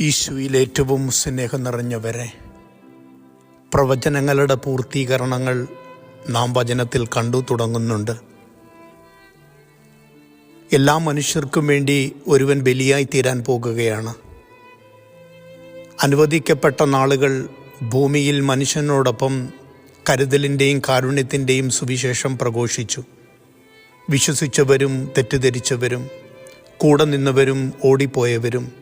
ഈശോയിൽ ഏറ്റവും സ്നേഹം നിറഞ്ഞവരെ പ്രവചനങ്ങളുടെ പൂർത്തീകരണങ്ങൾ നാം വചനത്തിൽ കണ്ടു തുടങ്ങുന്നുണ്ട്. എല്ലാ മനുഷ്യർക്കും വേണ്ടി ഒരുവൻ ബലിയായി തീരാൻ പോകുകയാണ്. അനുവദിക്കപ്പെട്ട നാളുകൾ ഭൂമിയിൽ മനുഷ്യനോടൊപ്പം കരുതലിന്റെയും കാരുണ്യത്തിന്റെയും സുവിശേഷം പ്രഘോഷിച്ചു. വിശ്വസിച്ചവരും തെറ്റിദ്ധരിച്ചവരും കൂടെ നിന്നവരും ഓടിപ്പോയവരും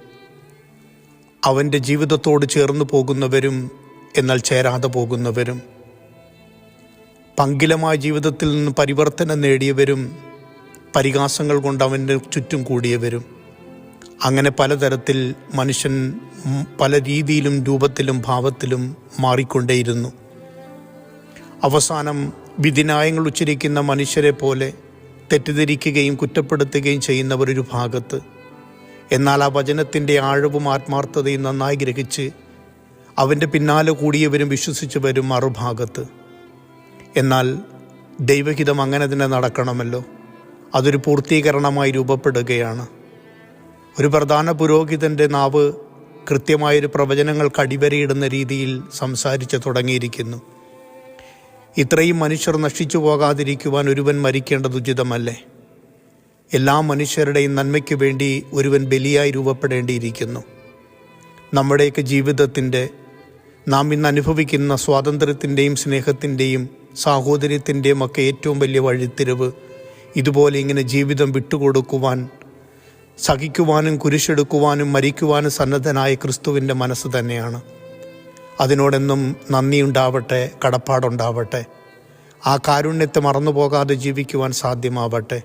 അവന്റെ ജീവിതത്തോട് ചേർന്ന് പോകുന്നവരും എന്നാൽ ചേരാതെ പോകുന്നവരും. പങ്കിലമായ ജീവിതത്തിൽ നിന്ന് പരിവർത്തനം നേടിയവരും പരിഹാസങ്ങൾ കൊണ്ട് അവന്റെ ചുറ്റും കൂടിയവരും. അങ്ങനെ പലതരത്തിൽ മനുഷ്യൻ പല രീതിയിലും രൂപത്തിലും ഭാവത്തിലും മാറിക്കൊണ്ടേയിരുന്നു. അവസാനം വിധിനായങ്ങൾ ഉച്ചരിക്കുന്ന മനുഷ്യരെ പോലെ തെറ്റിദ്ധരിക്കുകയും കുറ്റപ്പെടുത്തുകയും ചെയ്യുന്നവരൊരു ഭാഗത്ത് എന്നാൽ ആ വചനത്തിന്റെ ആഴവും ആത്മാർത്ഥതയും നന്നായി ഗ്രഹിച്ച് അവന്റെ പിന്നാലെ കൂടിയവരും വിശ്വസിച്ചവരും മറുഭാഗത്ത്. എന്നാൽ ദൈവഹിതം അങ്ങനെ തന്നെ നടക്കണമല്ലോ. അതൊരു പൂർത്തീകരണമായി രൂപപ്പെടുകയാണ്. ഒരു പ്രധാന പുരോഹിതന്റെ നാവ് കൃത്യമായൊരു പ്രവചനങ്ങൾ അടിവരയിടുന്ന രീതിയിൽ സംസാരിച്ച് തുടങ്ങിയിരിക്കുന്നു. ഇത്രയും മനുഷ്യർ നശിച്ചു പോകാതിരിക്കുവാൻ ഒരുവൻ മരിക്കേണ്ടത് ഉചിതമല്ലേ? എല്ലാ മനുഷ്യരുടെയും നന്മയ്ക്ക് വേണ്ടി ഒരുവൻ ബലിയായി രൂപപ്പെടേണ്ടിയിരിക്കുന്നു. നമ്മുടെയൊക്കെ ജീവിതത്തിന്റെ നാം ഇന്ന് അനുഭവിക്കുന്ന സ്വാതന്ത്ര്യത്തിന്റെയും സ്നേഹത്തിന്റെയും സാഹോദര്യത്തിന്റെയും ഒക്കെ ഏറ്റവും വലിയ വഴിത്തിരിവ് ഇതുപോലെ ഇങ്ങനെ ജീവിതം വിട്ടുകൊടുക്കുവാൻ സഹിക്കുവാനും കുരിശെടുക്കുവാനും മരിക്കുവാനും സന്നദ്ധനായ ക്രിസ്തുവിന്റെ മനസ്സ് തന്നെയാണ്. അതിനോടെന്നും നന്ദിയുണ്ടാവട്ടെ കടപ്പാടുണ്ടാവട്ടെ. ആ കാരുണ്യത്തെ മറന്നു പോകാതെ ജീവിക്കുവാൻ സാധ്യമാവട്ടെ.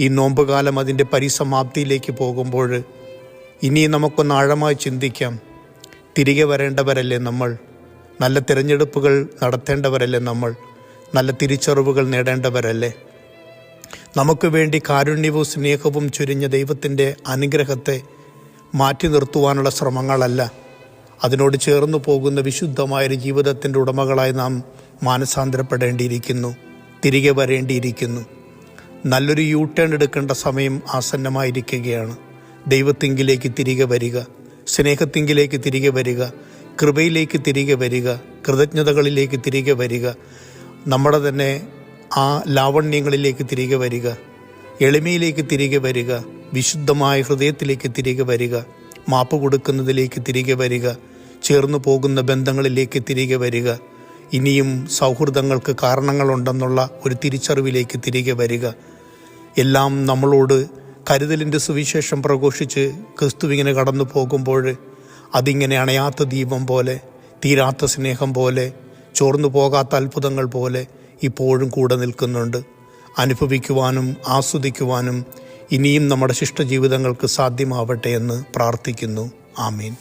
ഈ നോമ്പുകാലം അതിന്റെ പരിസമാപ്തിയിലേക്ക് പോകുമ്പോൾ ഇനി നമുക്കൊന്ന് ആഴമായി ചിന്തിക്കാം. തിരികെ വരേണ്ടവരല്ലേ നമ്മൾ? നല്ല തിരഞ്ഞെടുപ്പുകൾ നടത്തേണ്ടവരല്ലേ നമ്മൾ? നല്ല തിരിച്ചറിവുകൾ നേടേണ്ടവരല്ലേ? നമുക്ക് വേണ്ടി കാരുണ്യവും സ്നേഹവും ചുരിഞ്ഞ ദൈവത്തിന്റെ അനുഗ്രഹത്തെ മാറ്റി നിർത്തുവാനുള്ള ശ്രമങ്ങളല്ല. അതിനോട് ചേർന്നു പോകുന്ന വിശുദ്ധമായൊരു ജീവിതത്തിന്റെ ഉടമകളായി നാം മാനസാന്തരപ്പെടേണ്ടിയിരിക്കുന്നു. തിരികെ വരേണ്ടിയിരിക്കുന്നു. നല്ലൊരു യൂ ടേൺ എടുക്കേണ്ട സമയം ആസന്നമായിരിക്കുകയാണ് ദൈവത്തിങ്കിലേക്ക് തിരികെ വരിക സ്നേഹത്തിങ്കിലേക്ക് തിരികെ വരിക കൃപയിലേക്ക് തിരികെ വരിക കൃതജ്ഞതകളിലേക്ക് തിരികെ വരിക നമ്മുടെ തന്നെ ആ ലാവണ്യങ്ങളിലേക്ക് തിരികെ വരിക എളിമയിലേക്ക് തിരികെ വരിക വിശുദ്ധമായ ഹൃദയത്തിലേക്ക് തിരികെ വരിക മാപ്പ് കൊടുക്കുന്നതിലേക്ക് തിരികെ വരിക ചേർന്നു പോകുന്ന ബന്ധങ്ങളിലേക്ക് തിരികെ വരിക ഇനിയും സൗഹൃദങ്ങൾക്ക് കാരണങ്ങളുണ്ടെന്നുള്ള ഒരു തിരിച്ചറിവിലേക്ക് തിരികെ വരിക എല്ലാം നമ്മളോട് കരുതലിന്റെ സുവിശേഷം പ്രഘോഷിച്ച് ക്രിസ്തുവിങ്ങനെ കടന്നു പോകുമ്പോൾ അതിങ്ങനെ അണയാത്ത ദീപം പോലെ തീരാത്ത സ്നേഹം പോലെ ചോർന്നു പോകാത്ത അത്ഭുതങ്ങൾ പോലെ ഇപ്പോഴും കൂടെ നിൽക്കുന്നുണ്ട്. അനുഭവിക്കുവാനും ആസ്വദിക്കുവാനും ഇനിയും നമ്മുടെ ശിഷ്ടജീവിതങ്ങൾക്ക് സാധ്യമാവട്ടെ എന്ന് പ്രാർത്ഥിക്കുന്നു. ആമീൻ.